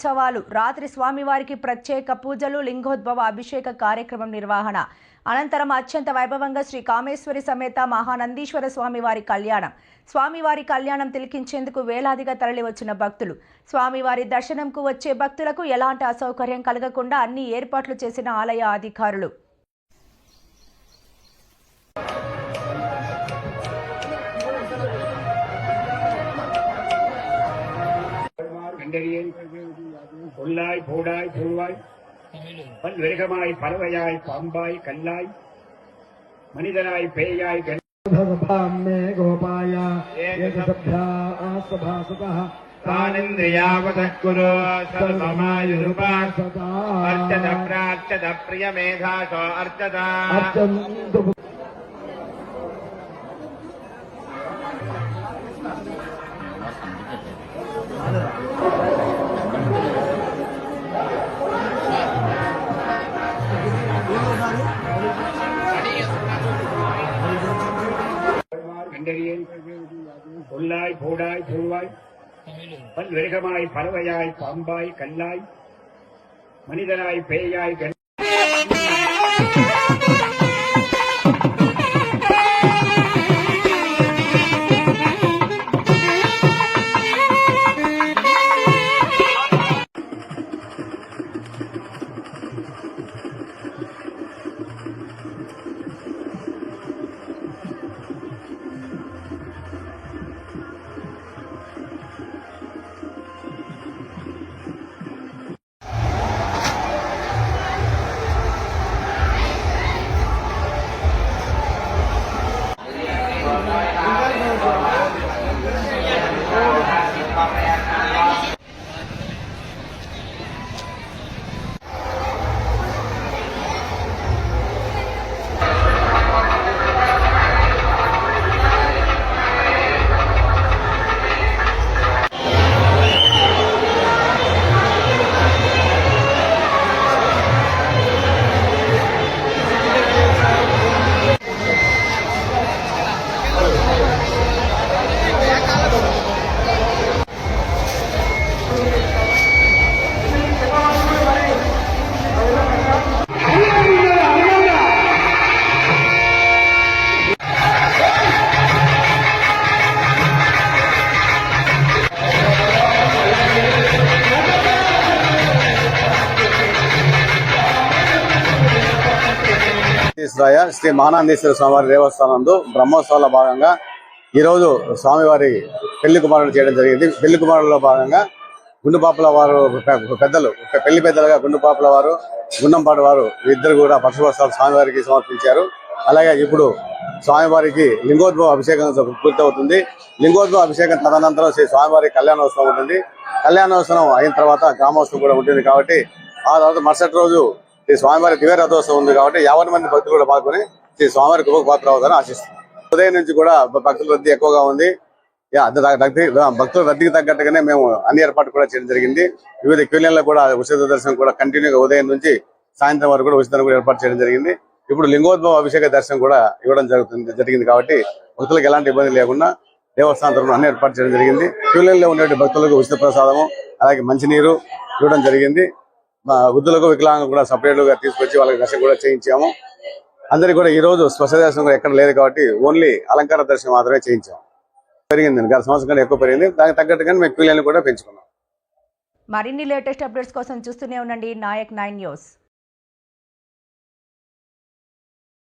ఉత్సవాలు. రాత్రి స్వామివారికి ప్రత్యేక పూజలు లింగోద్భవ అభిషేక కార్యక్రమం నిర్వహణ. అనంతరం అత్యంత వైభవంగా శ్రీ కామేశ్వరి సమేత మహానందీశ్వర స్వామివారి కళ్యాణం. స్వామివారి కళ్యాణం తిలకించేందుకు వేలాదిగా తరలివచ్చిన భక్తులు. స్వామివారి దర్శనంకు వచ్చే భక్తులకు ఎలాంటి అసౌకర్యం కలగకుండా అన్ని ఏర్పాట్లు చేసిన ఆలయ అధికారులు. பொல்லாய் போடாய் பூவாய் பல்விருகமாய் பறவையாய் பாம்பாய் கல்லாய் மனிதனாய் பேயாய் கண் भगवान् मे गोपाय एकसभ्या स्वभासतः तानिन्द्रियावतः कुरु सर्वमायुरुपात् सदा अर्चत प्रार्चत प्रियमेधासो अर्चत கண்டறியேன் பொல்லாய் போடாய் பூவாய் பல்வேகமாய் பறவையாய் பாம்பாய் கல்லாய் மனிதனாய் பேயாய் கண் శ్రీ మహానందేశ్వర స్వామివారి దేవస్థానంలో బ్రహ్మోత్సవాల భాగంగా ఈరోజు స్వామివారి పెళ్ళి కుమారులు చేయడం జరిగింది. పెళ్ళి కుమారుల్లో భాగంగా గుండుపాపల వారు పెద్దలు పెళ్ళి పెద్దలుగా గుండుపాపల వారు గుండంపాటి వారు ఇద్దరు కూడా పక్షువస్త్రాలు స్వామివారికి సమర్పించారు. అలాగే ఇప్పుడు స్వామివారికి లింగోద్భవ అభిషేకం పూర్తవుతుంది. లింగోద్భవ అభిషేకం తదనంతరం శ్రీ స్వామివారి కళ్యాణోత్సవం ఉంటుంది. కళ్యాణోత్సవం అయిన తర్వాత గ్రామోత్సవం కూడా ఉంటుంది కాబట్టి ఆ తర్వాత మరుసటి రోజు శ్రీ స్వామివారి దివ్య రథోత్సవం ఉంది కాబట్టి యావన్ మంది భక్తులు కూడా పాల్గొని శ్రీ స్వామివారి కృపకు పాత్ర అవుతారని ఆశిస్తున్నాం. ఉదయం నుంచి కూడా భక్తుల రద్దీ ఎక్కువగా ఉంది. భక్తుల రద్దీకి తగ్గట్టుగానే మేము అన్ని ఏర్పాటు కూడా చేయడం జరిగింది. వివిధ క్యూలైన్లో కూడా ఉచిత దర్శనం కూడా కంటిన్యూగా ఉదయం నుంచి సాయంత్రం వరకు కూడా ఉచితంగా కూడా ఏర్పాటు చేయడం జరిగింది. ఇప్పుడు లింగోద్భవ అభిషేక దర్శనం కూడా ఇవ్వడం జరుగుతుంది జరిగింది కాబట్టి భక్తులకు ఎలాంటి ఇబ్బంది లేకుండా దేవస్థానం తరఫున అన్ని ఏర్పాటు చేయడం జరిగింది. క్యూలైన్లో ఉండే భక్తులకు ఉచిత ప్రసాదము అలాగే మంచినీరు ఇవ్వడం జరిగింది. వృద్ధులకు వికలాంగులకు కూడా సపరేట్గా తీసుకొచ్చి వాళ్ళకి దర్శనం కూడా చేయించాము. అందరికి కూడా ఈ రోజు స్పెషల్ దర్శనం కూడా ఎక్కడ లేదు కాబట్టి ఓన్లీ అలంకార దర్శనం మాత్రమే చేయించాము పెరిగింది గత సంవత్సరం కంటే ఎక్కువ పెరిగింది. దానికి తగ్గట్టుగానే మేము క్యూలైన్లు కూడా పెంచుకున్నాం. మరిన్ని లేటెస్ట్ అప్డేట్స్ కోసం చూస్తూనే ఉండండి నాయక్ నైన్ న్యూస్.